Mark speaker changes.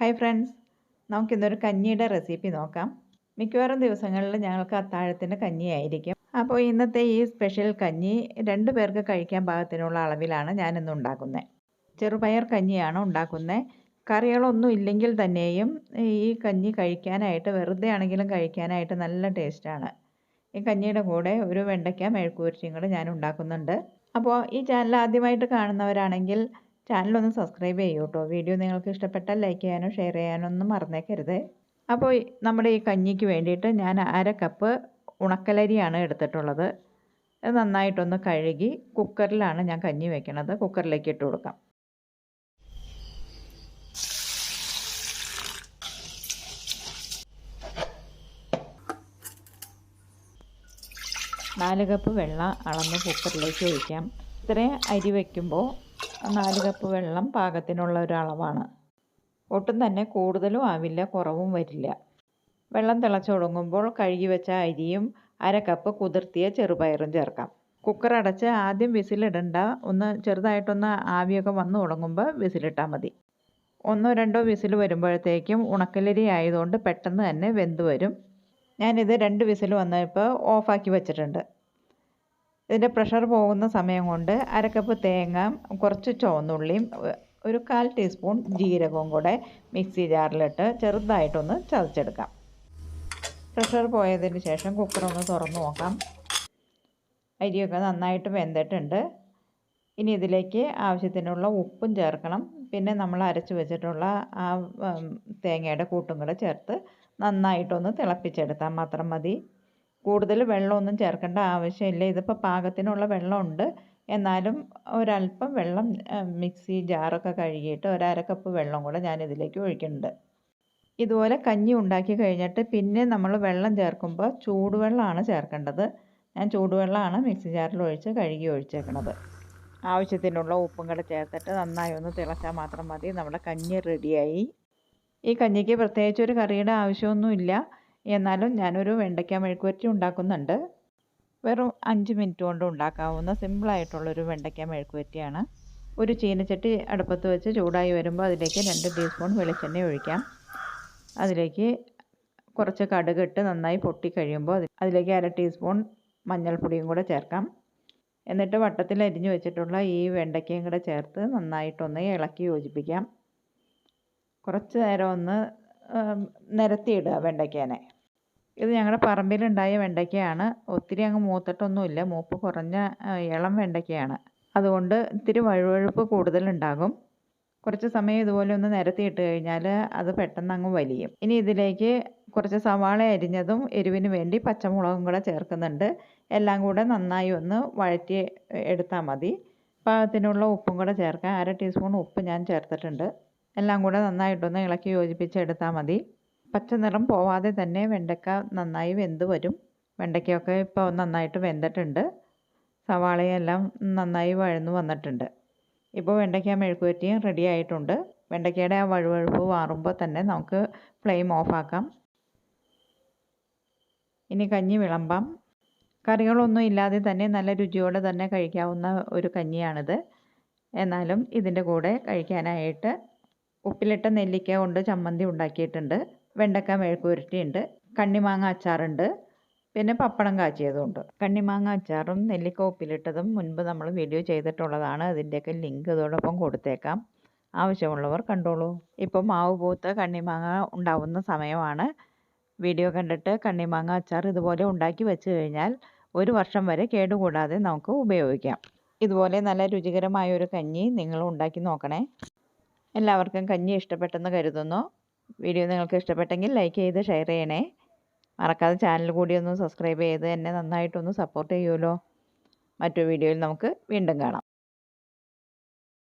Speaker 1: Hi friends നമുക്കിന്നൊരു കഞ്ഞിയുടെ recipe നോക്കാം. മിക്കവാറും ദിവസങ്ങളിൽ ഞങ്ങൾക്ക് അത്താഴത്തിന് കഞ്ഞിയായിരിക്കും. അപ്പോൾ ഇന്നത്തെ ഈ സ്പെഷ്യൽ കഞ്ഞി രണ്ട് പേർക്ക് കഴിക്കാൻ പാകത്തിനുള്ള അളവിലാണ് ഞാനിന്ന് ഉണ്ടാക്കുന്നത്. ചെറുപയർ കഞ്ഞിയാണ് ഉണ്ടാക്കുന്നത്. കറികളൊന്നും ഇല്ലെങ്കിൽ തന്നെയും ഈ കഞ്ഞി കഴിക്കാനായിട്ട് വെറുതെ ആണെങ്കിലും കഴിക്കാനായിട്ട് നല്ല ടേസ്റ്റാണ്. ഈ കഞ്ഞിയുടെ കൂടെ ഒരു വെണ്ടയ്ക്ക മെഴുക്കുപുരട്ടിയും കൂടെ ഞാൻ ഉണ്ടാക്കുന്നുണ്ട്. അപ്പോൾ ഈ ചാനൽ ആദ്യമായിട്ട് കാണുന്നവരാണെങ്കിൽ ചാനലൊന്ന് സബ്സ്ക്രൈബ് ചെയ്യൂ കേട്ടോ വീഡിയോ നിങ്ങൾക്ക് ഇഷ്ടപ്പെട്ടാൽ ലൈക്ക് ചെയ്യാനോ ഷെയർ ചെയ്യാനോ ഒന്നും മറന്നേക്കരുത്. അപ്പോൾ നമ്മുടെ ഈ കഞ്ഞിക്ക് വേണ്ടിയിട്ട് ഞാൻ അര കപ്പ് ഉണക്കലരിയാണ് എടുത്തിട്ടുള്ളത്. അത് നന്നായിട്ടൊന്ന് കഴുകി കുക്കറിലാണ് ഞാൻ കഞ്ഞി വെക്കണത്. കുക്കറിലേക്ക് ഇട്ട് കൊടുക്കാം. നാല് കപ്പ് വെള്ളം അളന്ന് കുക്കറിലേക്ക് ഒഴിക്കാം. ഇത്രയും അരി വയ്ക്കുമ്പോൾ നാല് കപ്പ് വെള്ളം പാകത്തിനുള്ള അളവാണ്. ഒട്ടും തന്നെ കൂടുതലും ആവില്ല കുറവും വരില്ല. വെള്ളം തിളച്ചു തുടങ്ങുമ്പോൾ കഴുകി വെച്ച അരിയും അര കപ്പ് കുതിർത്തിയ ചെറുപയറും ചേർക്കാം. കുക്കർ അടച്ച് ആദ്യം വിസിലിടണ്ട. ഒന്ന് ചെറുതായിട്ടൊന്ന് ആവിയൊക്കെ വന്നു തുടങ്ങുമ്പോൾ വിസിലിട്ടാൽ മതി. ഒന്നോ രണ്ടോ വിസിൽ വരുമ്പോഴത്തേക്കും ഉണക്കലരി ആയതുകൊണ്ട് പെട്ടെന്ന് തന്നെ വെന്ത് വരും. ഞാനിത് രണ്ട് വിസിൽ വന്നപ്പോൾ ഓഫാക്കി വെച്ചിട്ടുണ്ട്. ഇതിന്റെ പ്രഷർ പോകുന്ന സമയം കൊണ്ട് അരക്കപ്പ് കപ്പ് തേങ്ങ കുറച്ച് ചുവന്നുള്ളിയും ഒരു കാൽ ടീസ്പൂൺ ജീരകവും കൂടെ മിക്സി ജാറിലിട്ട് ചെറുതായിട്ടൊന്ന് ചതച്ചെടുക്കാം. പ്രഷർ പോയതിന് ശേഷം കുക്കറൊന്ന് തുറന്ന് നോക്കാം. അരിയൊക്കെ നന്നായിട്ട് വെന്തിട്ടുണ്ട്. ഇനി ഇതിലേക്ക് ആവശ്യത്തിനുള്ള ഉപ്പും ചേർക്കണം. പിന്നെ നമ്മൾ അരച്ച് വെച്ചിട്ടുള്ള ആ തേങ്ങയുടെ കൂട്ടും കൂടെ ചേർത്ത് നന്നായിട്ടൊന്ന് തിളപ്പിച്ചെടുത്താൽ മാത്രം മതി. കൂടുതൽ വെള്ളമൊന്നും ചേർക്കേണ്ട ആവശ്യമില്ല. ഇതിപ്പോൾ പാകത്തിനുള്ള വെള്ളമുണ്ട്. എന്നാലും ഒരല്പം വെള്ളം മിക്സി ജാറൊക്കെ കഴുകിയിട്ട് ഒരര കപ്പ് വെള്ളം കൂടെ ഞാൻ ഇതിലേക്ക് ഒഴിക്കുന്നുണ്ട്. ഇതുപോലെ കഞ്ഞി ഉണ്ടാക്കി കഴിഞ്ഞിട്ട് പിന്നെ നമ്മൾ വെള്ളം ചേർക്കുമ്പോൾ ചൂടുവെള്ളമാണ് ചേർക്കേണ്ടത്. ഞാൻ ചൂടുവെള്ളമാണ് മിക്സി ജാറിൽ ഒഴിച്ച് കഴുകി ഒഴിച്ചേക്കണത്. ആവശ്യത്തിനുള്ള ഉപ്പും കൂടെ ചേർത്തിട്ട് നന്നായി ഒന്ന് തിളച്ചാൽ മാത്രം മതി. നമ്മുടെ കഞ്ഞി റെഡിയായി. ഈ കഞ്ഞിക്ക് പ്രത്യേകിച്ച് ഒരു കറിയുടെ ആവശ്യമൊന്നുമില്ല. എന്നാലും ഞാനൊരു വെണ്ടയ്ക്ക മെഴുക്കുവരട്ടി ഉണ്ടാക്കുന്നുണ്ട്. വെറും അഞ്ച് മിനിറ്റ് കൊണ്ട് ഉണ്ടാക്കാവുന്ന സിമ്പിളായിട്ടുള്ളൊരു വെണ്ടയ്ക്ക മെഴുക്കുവരട്ടിയാണ് ഒരു ചീനച്ചട്ടി അടുപ്പത്ത് വെച്ച് ചൂടായി വരുമ്പോൾ അതിലേക്ക് രണ്ട് ടീസ്പൂൺ വെളിച്ചെണ്ണ ഒഴിക്കാം. അതിലേക്ക് കുറച്ച് കടുകിട്ട് നന്നായി പൊട്ടി കഴിയുമ്പോൾ അതിലേക്ക് അര ടീസ്പൂൺ മഞ്ഞൾപ്പൊടിയും കൂടെ ചേർക്കാം. എന്നിട്ട് വട്ടത്തിൽ അരിഞ്ഞു വെച്ചിട്ടുള്ള ഈ വെണ്ടയ്ക്കയും കൂടെ ചേർത്ത് നന്നായിട്ടൊന്ന് ഇളക്കി യോജിപ്പിക്കാം. കുറച്ച് നേരം ഒന്ന് നിരത്തിയിടുക വെണ്ടയ്ക്കേനെ. ഇത് ഞങ്ങളുടെ പറമ്പിലുണ്ടായ വെണ്ടയ്ക്കയാണ്. ഒത്തിരി അങ്ങ് മൂത്തിട്ടൊന്നുമില്ല. മൂപ്പ് കുറഞ്ഞ ഇളം വെണ്ടയ്ക്കയാണ്. അതുകൊണ്ട് ഇത്തിരി വഴുവഴുപ്പ് കൂടുതലുണ്ടാകും. കുറച്ച് സമയം ഇതുപോലെ ഒന്ന് നിരത്തിയിട്ട് കഴിഞ്ഞാൽ അത് പെട്ടെന്ന് അങ്ങ് വലിയും. ഇനി ഇതിലേക്ക് കുറച്ച് സവാള അരിഞ്ഞതും എരിവിന് വേണ്ടി പച്ചമുളകും കൂടെ ചേർക്കുന്നുണ്ട്. എല്ലാം കൂടെ നന്നായി ഒന്ന് വഴറ്റി എടുത്താൽ മതി. പാകത്തിനുള്ള ഉപ്പും കൂടെ ചേർക്കാം. അര ടീസ്പൂൺ ഉപ്പ് ഞാൻ ചേർത്തിട്ടുണ്ട്. എല്ലാം കൂടെ നന്നായിട്ടൊന്ന് ഇളക്കി യോജിപ്പിച്ചെടുത്താൽ മതി. പച്ച നിറം പോവാതെ തന്നെ വെണ്ടയ്ക്ക നന്നായി വെന്ത് വരും. വെണ്ടയ്ക്കയൊക്കെ ഇപ്പോൾ നന്നായിട്ട് വെന്തിട്ടുണ്ട്. സവാളയെല്ലാം നന്നായി വഴന്നു വന്നിട്ടുണ്ട്. ഇപ്പോൾ വെണ്ടയ്ക്ക മെഴുക്കുപറ്റിയും റെഡി ആയിട്ടുണ്ട്. വെണ്ടയ്ക്കയുടെ ആ വഴുവഴുപ്പ് മാറുമ്പോൾ തന്നെ നമുക്ക് ഫ്ലെയിം ഓഫാക്കാം ഇനി കഞ്ഞി വിളമ്പാം. കറികളൊന്നും ഇല്ലാതെ തന്നെ നല്ല രുചിയോടെ തന്നെ കഴിക്കാവുന്ന ഒരു കഞ്ഞിയാണിത്. എന്നാലും ഇതിന്റെ കൂടെ കഴിക്കാനായിട്ട് ഉപ്പിലിട്ട നെല്ലിക്ക കൊണ്ട് ചമ്മന്തി ഉണ്ടാക്കിയിട്ടുണ്ട്. വെണ്ടക്ക മെഴുക്കുരുട്ടിയുണ്ട് കണ്ണിമാങ്ങ അച്ചാറുണ്ട്. പിന്നെ പപ്പടം കാച്ചിയതുമുണ്ട് കണ്ണിമാങ്ങ അച്ചാറും നെല്ലിക്ക ഉപ്പിലിട്ടതും മുൻപ് നമ്മൾ വീഡിയോ ചെയ്തിട്ടുള്ളതാണ്. അതിന്റെയൊക്കെ ലിങ്ക് ഇതോടൊപ്പം കൊടുത്തേക്കാം. ആവശ്യമുള്ളവർ കണ്ടോളൂ. ഇപ്പോൾ മാവ് പൂത്ത് കണ്ണിമാങ്ങ ഉണ്ടാവുന്ന സമയമാണ്. വീഡിയോ കണ്ടിട്ട് കണ്ണിമാങ്ങ അച്ചാർ ഇതുപോലെ ഉണ്ടാക്കി വെച്ച് കഴിഞ്ഞാൽ ഒരു വർഷം വരെ കേടുകൂടാതെ നമുക്ക് ഉപയോഗിക്കാം. ഇതുപോലെ നല്ല രുചികരമായ ഒരു കഞ്ഞി നിങ്ങൾ ഉണ്ടാക്കി നോക്കണേ. എല്ലാവർക്കും കഞ്ഞി ഇഷ്ടപ്പെട്ടെന്ന് കരുതുന്നു. വീഡിയോ നിങ്ങൾക്ക് ഇഷ്ടപ്പെട്ടെങ്കിൽ ലൈക്ക് ചെയ്ത് ഷെയർ ചെയ്യണേ. മറക്കാതെ ചാനൽ കൂടി ഒന്ന് സബ്സ്ക്രൈബ് ചെയ്ത് എന്നെ നന്നായിട്ടൊന്ന് സപ്പോർട്ട് ചെയ്യുമല്ലോ. മറ്റു വീഡിയോയിൽ നമുക്ക് വീണ്ടും കാണാം.